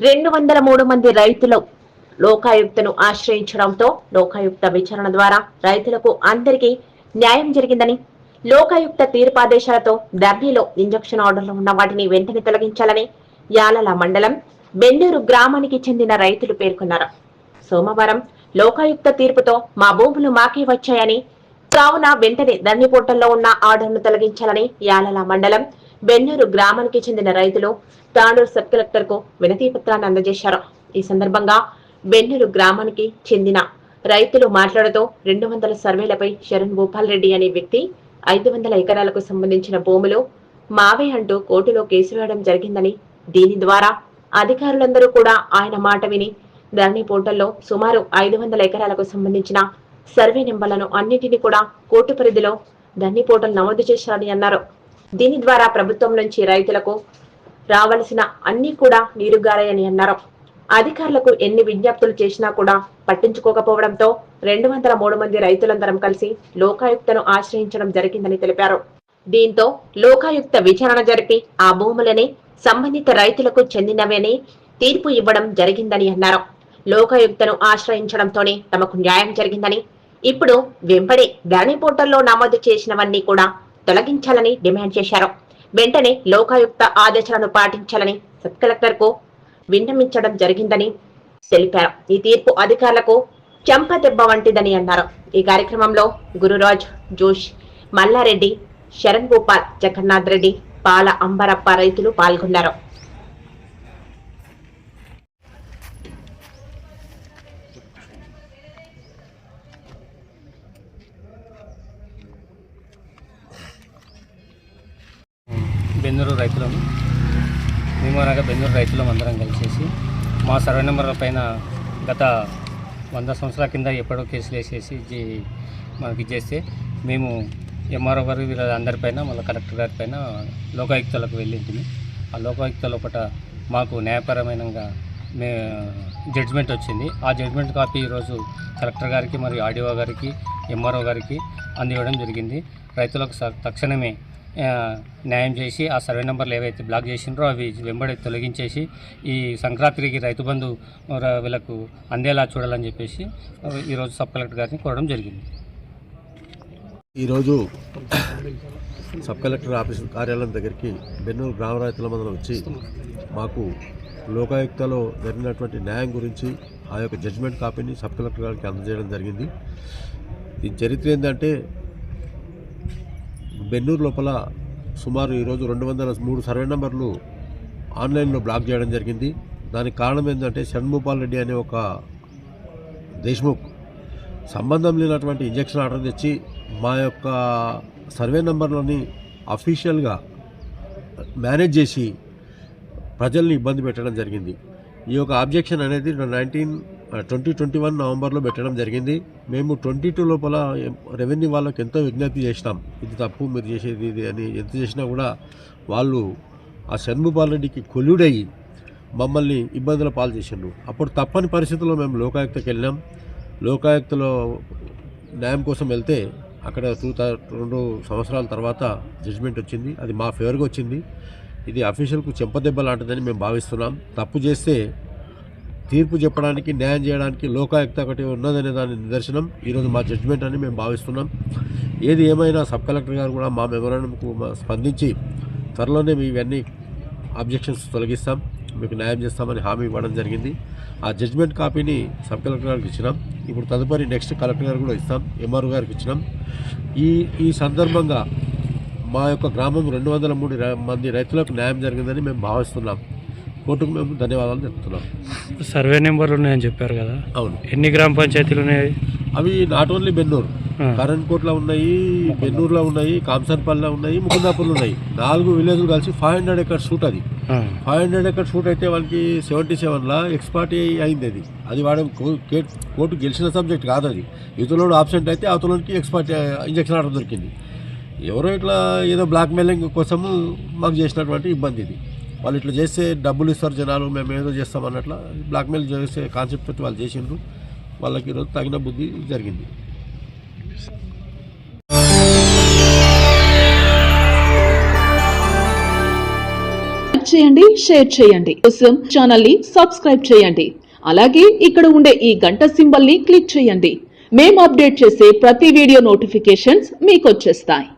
రెండు వందల మూడు మంది రైతులు లోకాయుక్తను ఆశ్రయించడంతో లోకాయుక్త విచారణ ద్వారా రైతులకు అందరికీ న్యాయం జరిగిందని లోకాయుక్త తీర్పాదేశాలతో ధర్నీలో ఇంజక్షన్ ఆర్డర్లు ఉన్న వాటిని వెంటనే తొలగించాలని యాలల మండలం బెల్లూరు గ్రామానికి చెందిన రైతులు పేర్కొన్నారు. సోమవారం లోకాయుక్త తీర్పుతో మా భూములు మాకే వచ్చాయని కావున వెంటనే ధరణి పోర్టల్లో ఉన్న ఆర్డర్ను తొలగించాలని యాలల మండలం బెన్నూరు గ్రామానికి చెందిన రైతులు తాండూరు సబ్ కలెక్టర్కు వినతి పత్రాన్ని అందజేశారు. ఈ సందర్భంగా బెన్నూరు గ్రామానికి చెందిన రైతులు మాట్లాడుతూ రెండు వందల సర్వేలపై శరణ్ భూపాల్ రెడ్డి అనే వ్యక్తి ఐదు వందల ఎకరాలకు సంబంధించిన భూములు మావే అంటూ కోర్టులో కేసు వేయడం జరిగిందని దీని ద్వారా అధికారులందరూ కూడా ఆయన మాట విని ధరణి పోర్టల్లో సుమారు ఐదు వందల ఎకరాలకు సంబంధించిన సర్వే నెంబర్లను అన్నింటినీ కూడా కోర్టు పరిధిలో ధరణి పోర్టల్ నమోదు చేశారని అన్నారు. దీని ద్వారా ప్రభుత్వం నుంచి రైతులకు రావలసిన అన్ని కూడా నీరుగారాయని అన్నారు. అధికారులకు ఎన్ని విజ్ఞప్తులు చేసినా కూడా పట్టించుకోకపోవడంతో రెండు వందల మూడు మంది రైతులందరం కలిసి లోకాయుక్తను ఆశ్రయించడం జరిగిందని తెలిపారు. దీంతో లోకాయుక్త విచారణ జరిపి ఆ భూములని సంబంధిత రైతులకు చెందినవని తీర్పు ఇవ్వడం జరిగిందని అన్నారు. లోకాయుక్తను ఆశ్రయించడంతోనే తమకు న్యాయం జరిగిందని ఇప్పుడు వెంపడి ధరణి పోర్టల్లో నమోదు చేసినవన్నీ కూడా తొలగించాలని డిమాండ్ చేశారు. వెంటనే లోకాయుక్త ఆదేశాలను పాటించాలని సబ్ కలెక్టర్కు విన్నమించడం జరిగిందని తెలిపారు. ఈ తీర్పు అధికారులకు చెంప దెబ్బ వంటిదని అన్నారు. ఈ కార్యక్రమంలో గురురాజ్ జోష్ మల్లారెడ్డి శరణ్ గోపాల్ జగన్నాథ్ రెడ్డి పాల అంబరప్ప రైతులు పాల్గొన్నారు. బెందూరు రైతులము మేము అనగా బెందూరు రైతులం అందరం కలిసేసి మా సర్వే నెంబర్ల పైన గత వంద సంవత్సరాల కింద ఎప్పుడో కేసులు వేసేసి మనకి ఇచ్చేస్తే మేము ఎంఆర్ఓ గారు వీళ్ళందరిపైన మళ్ళీ కలెక్టర్ గారి పైన లోకాయుక్తలకు వెళ్ళింటిమి. ఆ లోకాయుక్త లోపల మాకు న్యాయపరమైనగా మే జడ్జిమెంట్ వచ్చింది. ఆ జడ్జిమెంట్ కాపీ ఈరోజు కలెక్టర్ గారికి మరియు ఆర్డీఓ గారికి ఎంఆర్ఓ గారికి అందివ్వడం జరిగింది. రైతులకు తక్షణమే న్యాయం చేసి ఆ సర్వే నెంబర్లు ఏవైతే బ్లాక్ చేసిండ్రో అవి వెంబడి తొలగించేసి ఈ సంక్రాంతికి రైతు బంధు వీళ్ళకు అందేలా చూడాలని చెప్పేసి ఈరోజు సబ్ కలెక్టర్ గారిని కోరడం జరిగింది. ఈరోజు సబ్ కలెక్టర్ ఆఫీస్ కార్యాలయం దగ్గరికి బెన్నూరు గ్రామ రైతుల మందరం వచ్చి మాకు లోకాయుక్తలో జరిగినటువంటి న్యాయం గురించి ఆ యొక్క జడ్జిమెంట్ కాపీని సబ్ కలెక్టర్ గారికి అందజేయడం జరిగింది. ఈ చరిత్ర ఏంటంటే బెన్నూరు లోపల సుమారు ఈరోజు రెండు వందల మూడు సర్వే నెంబర్లు ఆన్లైన్లో బ్లాక్ చేయడం జరిగింది. దానికి కారణం ఏంటంటే షణ్భూపాల్ రెడ్డి అనే ఒక దేశ్ముఖ్ సంబంధం లేనటువంటి ఇంజక్షన్ ఆర్డర్ తెచ్చి మా యొక్క సర్వే నెంబర్లని అఫీషియల్గా మేనేజ్ చేసి ప్రజల్ని ఇబ్బంది పెట్టడం జరిగింది. ఈ యొక్క ఆబ్జెక్షన్ అనేది నైన్టీన్ ట్వంటీ ట్వంటీ వన్ నవంబర్లో పెట్టడం జరిగింది. మేము ట్వంటీ టూ లోపల రెవెన్యూ వాళ్ళకి ఎంతో విజ్ఞప్తి చేసినాం. ఇది తప్పు మీరు చేసేది ఇది అని ఎంత చేసినా కూడా వాళ్ళు ఆ షణ్ముపాల్ రెడ్డికి కొల్లుడయ్యి మమ్మల్ని ఇబ్బందుల పాలు చేసిండ్రు. అప్పుడు తప్పని పరిస్థితుల్లో మేము లోకాయుక్తకి వెళ్ళినాం లోకాయుక్తలో న్యాయం కోసం వెళ్తే అక్కడ టూ రెండు సంవత్సరాల తర్వాత జడ్జిమెంట్ వచ్చింది. అది మా ఫేవర్గా వచ్చింది. ఇది అఫీషియల్కు చెంపదెబ్బ లాంటిదని మేము భావిస్తున్నాం. తప్పు చేస్తే తీర్పు చెప్పడానికి న్యాయం చేయడానికి లోకాయుక్త ఒకటి ఉన్నదనే దాని నిదర్శనం. ఈరోజు మా జడ్జిమెంట్ అని మేము భావిస్తున్నాం. ఏది ఏమైనా సబ్ కలెక్టర్ గారు కూడా మా మెమోరాండంకు మా- స్పందించి త్వరలోనే మీ ఇవన్నీ అబ్జెక్షన్స్ తొలగిస్తాం. మీకు న్యాయం చేస్తామని హామీ ఇవ్వడం జరిగింది. ఆ జడ్జిమెంట్ కాపీని సబ్ కలెక్టర్ గారికి ఇచ్చినాం. ఇప్పుడు తదుపరి నెక్స్ట్ కలెక్టర్ గారు కూడా ఇస్తాం. ఎంఆర్ఓ గారికి ఇచ్చినాం. ఈ ఈ సందర్భంగా మా యొక్క గ్రామం రెండు వందల మూడు మంది రైతులకు న్యాయం జరిగిందని మేము భావిస్తున్నాం. కోర్టుకు మేము ధన్యవాదాలు చెప్తున్నాం. సర్వే నెంబర్లు ఉన్నాయని చెప్పారు కదా. అవును. ఎన్ని గ్రామ పంచాయతీలు ఉన్నాయి? అవి నాట్ ఓన్లీ బెన్నూరు. కరణ్కోట్లో ఉన్నాయి బెన్నూరులో ఉన్నాయి కాంసన్పల్లిలో ఉన్నాయి ముకుందాపూర్లో ఉన్నాయి. నాలుగు విలేజ్లు కలిసి ఫైవ్ హండ్రెడ్ ఎకర్ షూట్ అది. ఫైవ్ హండ్రెడ్ ఎకర్ షూట్ అయితే వాళ్ళకి సెవెంటీ సెవెన్లో ఎక్స్పర్ట్ అయింది అది. అది వాడు కో- కే- కోర్టు గెలిచిన సబ్జెక్ట్ కాదు అది. ఇతరులోడు ఆబ్సెంట్ అయితే అవతలకి ఎక్స్పర్ట్ ఇంజక్షన్ ఆర్డర్ దొరికింది. ఎవరో ఇట్లా ఏదో బ్లాక్ మెయిలింగ్ కోసము మాకు చేసినటువంటి ఇబ్బంది ఇది. వాళ్ళు ఇట్లా చేస్తే డబ్బులు ఇస్తారు జనాలు మేము ఏదో చేస్తాం అన్నట్ల బ్లాక్మెయిల్ చేసే కాన్సెప్ట్ తోటి వాళ్ళు చేసిండ్రు. వాళ్ళకి ఈరోజు తగిన బుద్ధి జరిగింది. చేయండి షేర్ చేయండి. కోసం ఛానల్ని సబ్స్క్రైబ్ చేయండి. అలాగే ఇక్కడ ఉండే ఈ గంట సింబల్ని క్లిక్ చేయండి. మేము అప్డేట్ చేసే ప్రతి వీడియో నోటిఫికేషన్స్ మీకు వచ్చేస్తాయి.